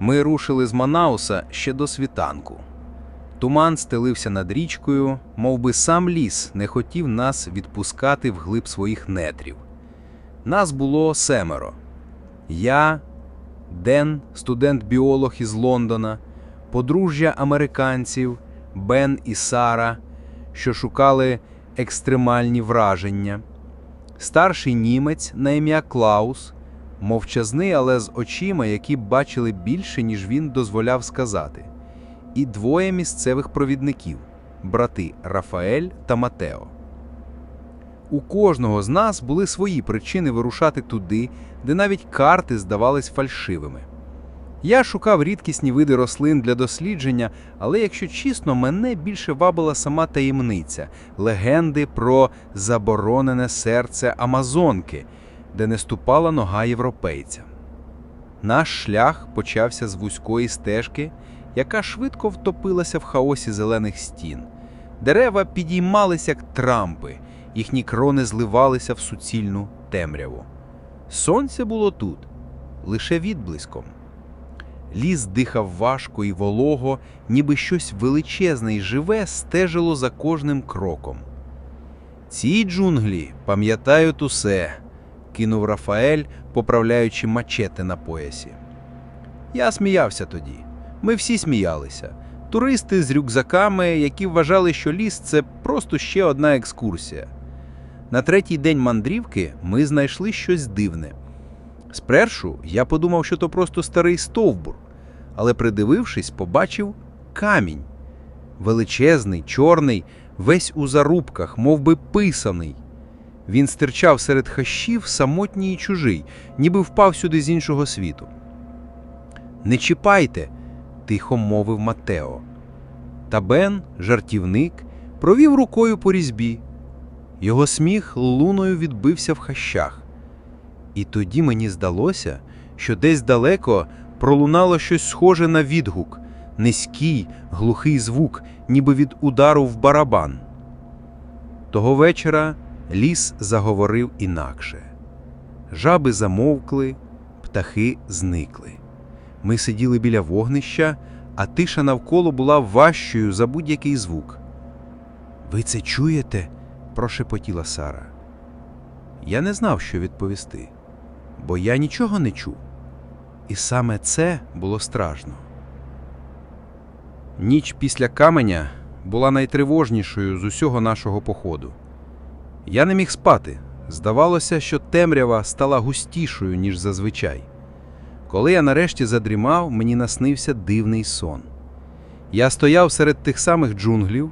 Ми рушили з Манауса ще до світанку. Туман стелився над річкою, мов би сам ліс не хотів нас відпускати вглиб своїх нетрів. Нас було семеро. Я, Ден, студент-біолог із Лондона, подружжя американців, Бен і Сара, що шукали екстремальні враження, старший німець на ім'я Клаус, мовчазний, але з очима, які бачили більше, ніж він дозволяв сказати, і двоє місцевих провідників брати Рафаель та Матео. У кожного з нас були свої причини вирушати туди, де навіть карти здавались фальшивими. Я шукав рідкісні види рослин для дослідження, але, якщо чесно, мене більше вабила сама таємниця легенди про заборонене серце Амазонки, де не ступала нога європейця. Наш шлях почався з вузької стежки, яка швидко втопилася в хаосі зелених стін. Дерева підіймалися, як трампи, їхні крони зливалися в суцільну темряву. Сонце було тут, лише відблиском. Ліс дихав важко і волого, ніби щось величезне і живе стежило за кожним кроком. Ці джунглі пам'ятають усе, кинув Рафаель, поправляючи мачети на поясі. Я сміявся тоді. Ми всі сміялися. Туристи з рюкзаками, які вважали, що ліс це просто ще одна екскурсія. На третій день мандрівки ми знайшли щось дивне. Спершу я подумав, що то просто старий стовбур, але придивившись, побачив камінь. Величезний, чорний, весь у зарубках, мов би писаний. Він стирчав серед хащів самотній і чужий, ніби впав сюди з іншого світу. Не чіпайте, тихо мовив Матео. Та Бен, жартівник, провів рукою по різьбі. Його сміх луною відбився в хащах. І тоді мені здалося, що десь далеко пролунало щось схоже на відгук, низький, глухий звук, ніби від удару в барабан. Того вечора ліс заговорив інакше. Жаби замовкли, птахи зникли. Ми сиділи біля вогнища, а тиша навколо була важчою за будь-який звук. Ви це чуєте? прошепотіла Сара. Я не знав, що відповісти, бо я нічого не чув. І саме це було страшно. Ніч після каменя була найтривожнішою з усього нашого походу. Я не міг спати. Здавалося, що темрява стала густішою, ніж зазвичай. Коли я нарешті задрімав, мені наснився дивний сон. Я стояв серед тих самих джунглів,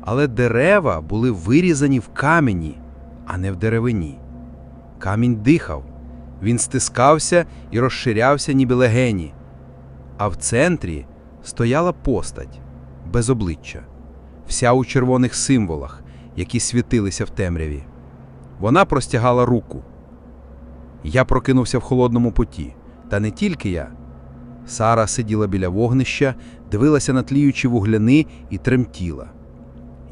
але дерева були вирізані в камені, а не в деревині. Камінь дихав, він стискався і розширявся, ніби легені. А в центрі стояла постать без обличчя, вся у червоних символах, які світилися в темряві. Вона простягала руку. Я прокинувся в холодному поті, та не тільки я. Сара сиділа біля вогнища, дивилася на тліючі вугляни і тремтіла.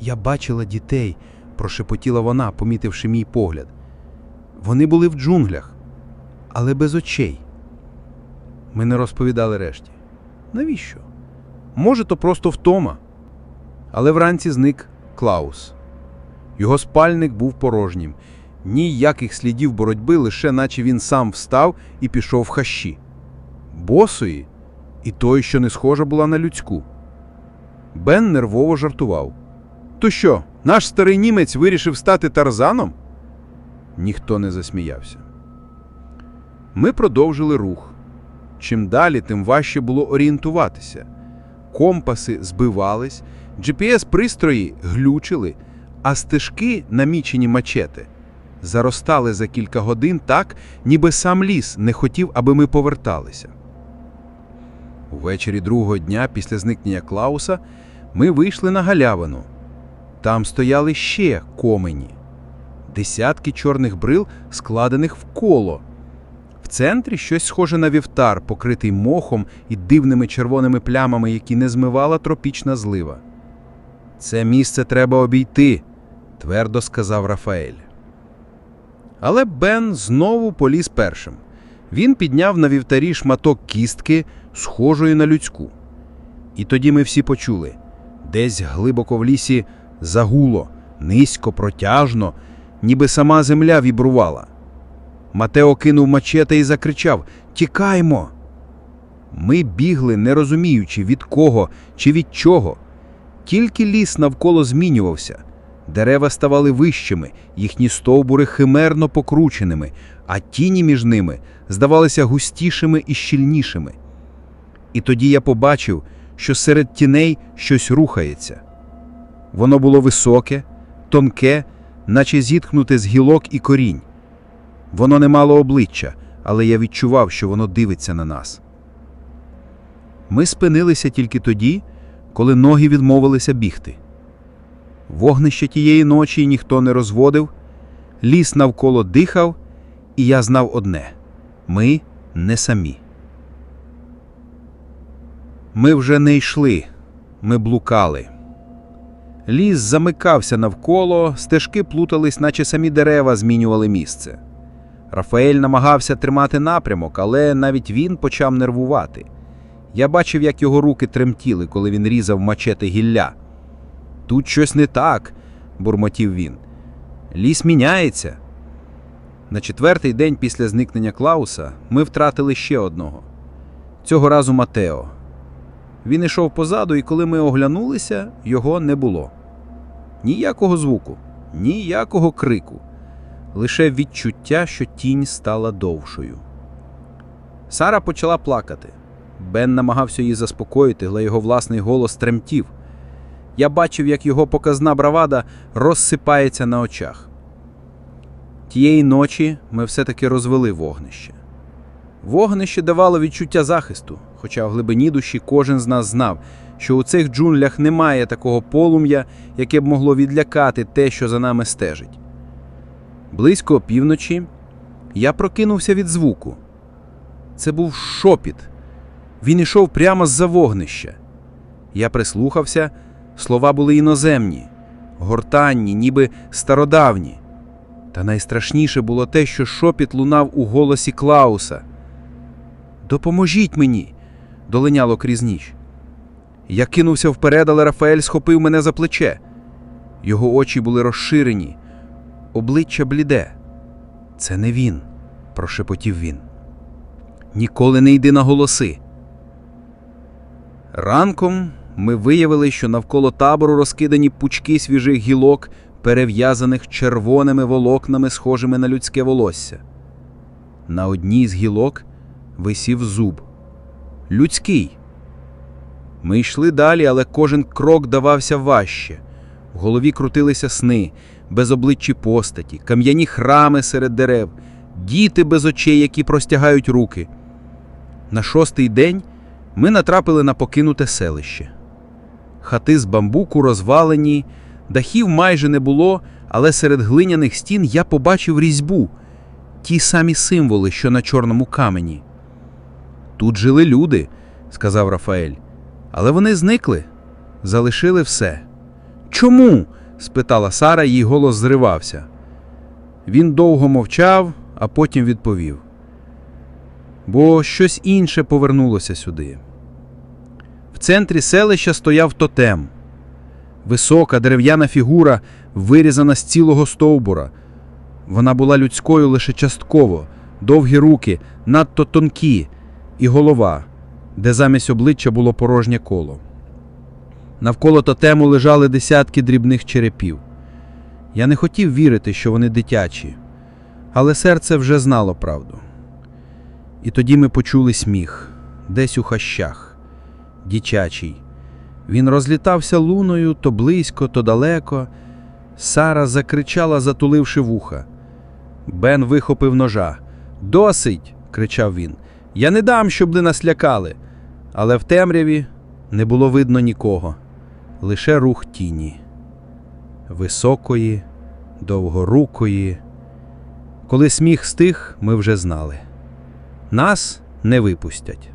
Я бачила дітей, прошепотіла вона, помітивши мій погляд. Вони були в джунглях, але без очей. Ми не розповідали решті. Навіщо? Може, то просто втома. Але вранці зник Клаус. Його спальник був порожнім. Ніяких слідів боротьби, лише наче він сам встав і пішов в хащі. Босої, і той, що не схожа була на людську. Бен нервово жартував. То що, наш старий німець вирішив стати тарзаном? Ніхто не засміявся. Ми продовжили рух. Чим далі, тим важче було орієнтуватися. Компаси збивались, GPS-пристрої глючили, а стежки, намічені мачети, заростали за кілька годин так, ніби сам ліс не хотів, аби ми поверталися. Увечері другого дня після зникнення Клауса ми вийшли на галявину. Там стояли ще комені, десятки чорних брил, складених в коло. В центрі щось схоже на вівтар, покритий мохом і дивними червоними плямами, які не змивала тропічна злива. Це місце треба обійти, твердо сказав Рафаель. Але Бен знову поліз першим. Він підняв на вівтарі шматок кістки, схожої на людську. І тоді ми всі почули десь глибоко в лісі загуло, низько, протяжно, ніби сама земля вібрувала. Матео кинув мачете і закричав Тікаймо! Ми бігли, не розуміючи, від кого чи від чого. Тільки ліс навколо змінювався. Дерева ставали вищими, їхні стовбури химерно покрученими, а тіні між ними здавалися густішими і щільнішими. І тоді я побачив, що серед тіней щось рухається. Воно було високе, тонке, наче зіткнуте з гілок і корінь. Воно не мало обличчя, але я відчував, що воно дивиться на нас. Ми спинилися тільки тоді, коли ноги відмовилися бігти. Вогнище тієї ночі ніхто не розводив, ліс навколо дихав, і я знав одне ми не самі. Ми вже не йшли, ми блукали. Ліс замикався навколо, стежки плутались, наче самі дерева змінювали місце. Рафаель намагався тримати напрямок, але навіть він почав нервувати. Я бачив, як його руки тремтіли, коли він різав мачети гілля. Тут щось не так, бурмотів він. Ліс міняється. На четвертий день після зникнення Клауса ми втратили ще одного. Цього разу Матео. Він ішов позаду, і коли ми оглянулися, його не було. Ніякого звуку, ніякого крику, лише відчуття, що тінь стала довшою. Сара почала плакати. Бен намагався її заспокоїти, але його власний голос тремтів. Я бачив, як його показна бравада розсипається на очах. Тієї ночі ми все-таки розвели вогнище. Вогнище давало відчуття захисту, хоча в глибині душі кожен з нас знав, що у цих джунглях немає такого полум'я, яке б могло відлякати те, що за нами стежить. Близько опівночі я прокинувся від звуку. Це був шопіт. Він ішов прямо з-за вогнища. Я прислухався, слова були іноземні, гортанні, ніби стародавні. Та найстрашніше було те, що шопіт лунав у голосі Клауса. Допоможіть мені, долиняло крізь ніч. Я кинувся вперед, але Рафаель схопив мене за плече. Його очі були розширені, обличчя бліде. Це не він, прошепотів він. Ніколи не йди на голоси. Ранком ми виявили, що навколо табору розкидані пучки свіжих гілок, перев'язаних червоними волокнами, схожими на людське волосся. На одній з гілок висів зуб. Людський. Ми йшли далі, але кожен крок давався важче. В голові крутилися сни, безобличчі постаті, кам'яні храми серед дерев, діти без очей, які простягають руки. На шостий день ми натрапили на покинуте селище. Хати з бамбуку розвалені, дахів майже не було, але серед глиняних стін я побачив різьбу, ті самі символи, що на чорному камені. Тут жили люди, сказав Рафаель, але вони зникли, залишили все. Чому? спитала Сара, її голос зривався. Він довго мовчав, а потім відповів. Бо щось інше повернулося сюди. Центрі селища стояв тотем. Висока дерев'яна фігура, вирізана з цілого стовбура. Вона була людською лише частково, довгі руки, надто тонкі, і голова, де замість обличчя було порожнє коло. Навколо тотему лежали десятки дрібних черепів. Я не хотів вірити, що вони дитячі, але серце вже знало правду. І тоді ми почули сміх десь у хащах, дівчачий. Він розлітався луною то близько, то далеко. Сара закричала, затуливши вуха. Бен вихопив ножа. Досить. кричав він. Я не дам, щоб ви нас лякали. Але в темряві не було видно нікого, лише рух тіні. Високої, довгорукої. Коли сміх стих, ми вже знали. Нас не випустять.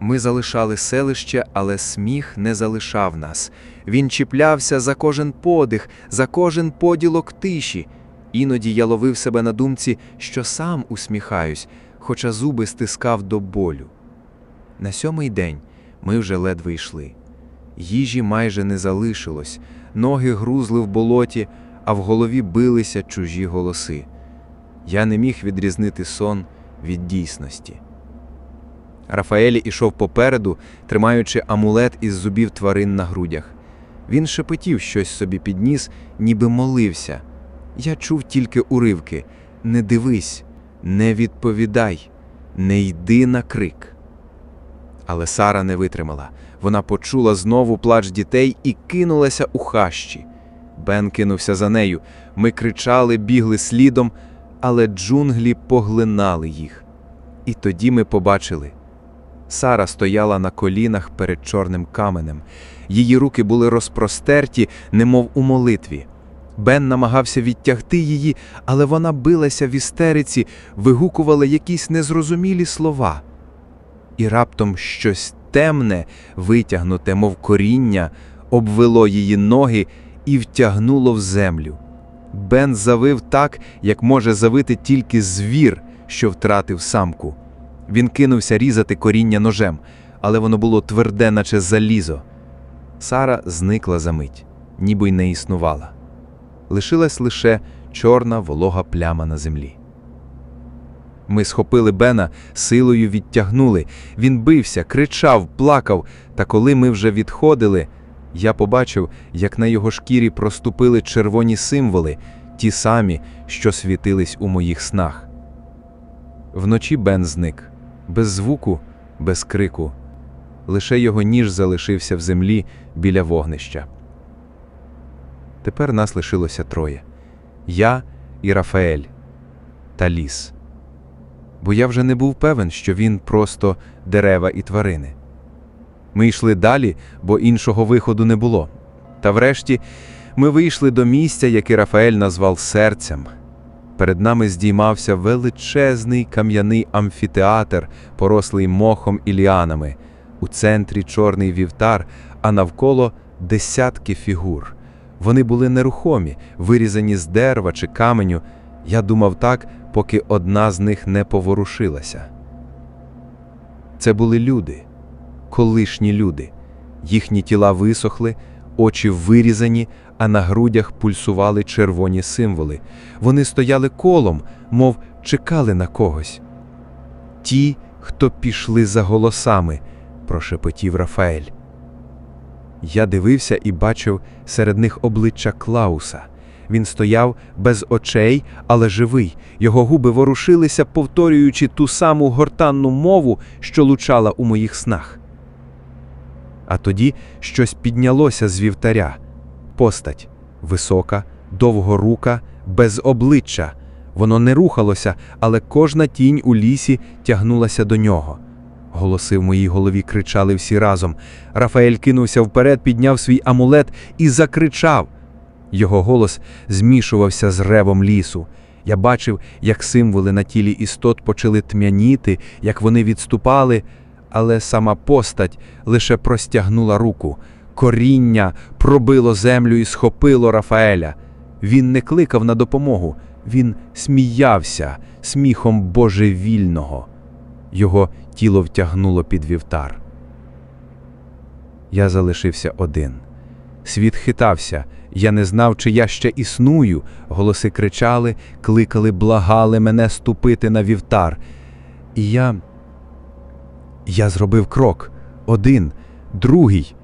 Ми залишали селище, але сміх не залишав нас. Він чіплявся за кожен подих, за кожен поділок тиші. Іноді я ловив себе на думці, що сам усміхаюсь, хоча зуби стискав до болю. На сьомий день ми вже ледве йшли. Їжі майже не залишилось, ноги грузли в болоті, а в голові билися чужі голоси. Я не міг відрізнити сон від дійсності. Рафаелі ішов попереду, тримаючи амулет із зубів тварин на грудях. Він шепотів щось собі підніс, ніби молився. Я чув тільки уривки: не дивись, не відповідай, не йди на крик. Але Сара не витримала. Вона почула знову плач дітей і кинулася у хащі. Бен кинувся за нею. Ми кричали, бігли слідом, але джунглі поглинали їх. І тоді ми побачили. Сара стояла на колінах перед чорним каменем. Її руки були розпростерті, немов у молитві. Бен намагався відтягти її, але вона билася в істериці, вигукувала якісь незрозумілі слова. І раптом щось темне, витягнуте, мов коріння, обвело її ноги і втягнуло в землю. Бен завив так, як може завити тільки звір, що втратив самку. Він кинувся різати коріння ножем, але воно було тверде, наче залізо. Сара зникла за мить, ніби й не існувала. Лишилась лише чорна волога пляма на землі. Ми схопили Бена, силою відтягнули. Він бився, кричав, плакав, та коли ми вже відходили, я побачив, як на його шкірі проступили червоні символи, ті самі, що світились у моїх снах. Вночі Бен зник, без звуку, без крику. Лише його ніж залишився в землі біля вогнища. Тепер нас лишилося троє: я і Рафаель та ліс. Бо я вже не був певен, що він просто дерева і тварини. Ми йшли далі, бо іншого виходу не було. Та врешті ми вийшли до місця, яке Рафаель назвав серцем. Перед нами здіймався величезний кам'яний амфітеатр, порослий мохом і ліанами. У центрі чорний вівтар, а навколо десятки фігур. Вони були нерухомі, вирізані з дерева чи каменю. Я думав так, поки одна з них не поворушилася. Це були люди, колишні люди. Їхні тіла висохли, очі вирізані, а на грудях пульсували червоні символи. Вони стояли колом, мов чекали на когось. Ті, хто пішли за голосами, прошепотів Рафаель. Я дивився і бачив серед них обличчя Клауса. Він стояв без очей, але живий. Його губи ворушилися, повторюючи ту саму гортанну мову, що лучала у моїх снах. А тоді щось піднялося з вівтаря. Постать висока, довгорука, без обличчя. Воно не рухалося, але кожна тінь у лісі тягнулася до нього. Голоси в моїй голові кричали всі разом. Рафаель кинувся вперед, підняв свій амулет і закричав. Його голос змішувався з ревом лісу. Я бачив, як символи на тілі істот почали тмяніти, як вони відступали, але сама постать лише простягнула руку. Коріння пробило землю і схопило Рафаеля. Він не кликав на допомогу, він сміявся сміхом божевільного. Його тіло втягнуло під вівтар. Я залишився один. Світ хитався, я не знав, чи я ще існую. Голоси кричали, кликали, благали мене ступити на вівтар. І я. Я зробив крок один, другий.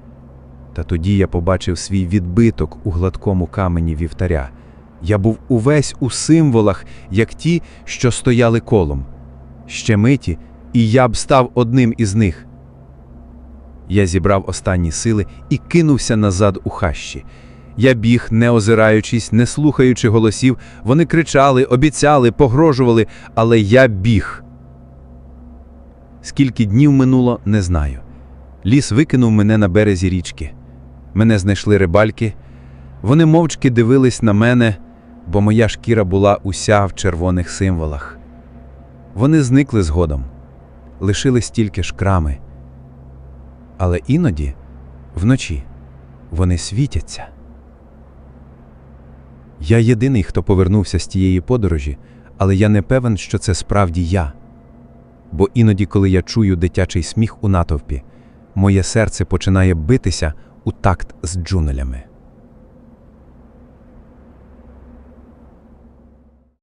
Та тоді я побачив свій відбиток у гладкому камені вівтаря. Я був увесь у символах, як ті, що стояли колом. Ще миті, і я б став одним із них. Я зібрав останні сили і кинувся назад у хащі. Я біг, не озираючись, не слухаючи голосів, вони кричали, обіцяли, погрожували, але я біг. Скільки днів минуло, не знаю. Ліс викинув мене на березі річки. Мене знайшли рибальки. Вони мовчки дивились на мене, бо моя шкіра була уся в червоних символах. Вони зникли згодом, лишились тільки шкрами. Але іноді, вночі, вони світяться. Я єдиний, хто повернувся з тієї подорожі, але я не певен, що це справді я. Бо іноді, коли я чую дитячий сміх у натовпі, моє серце починає битися у такт з джунелями.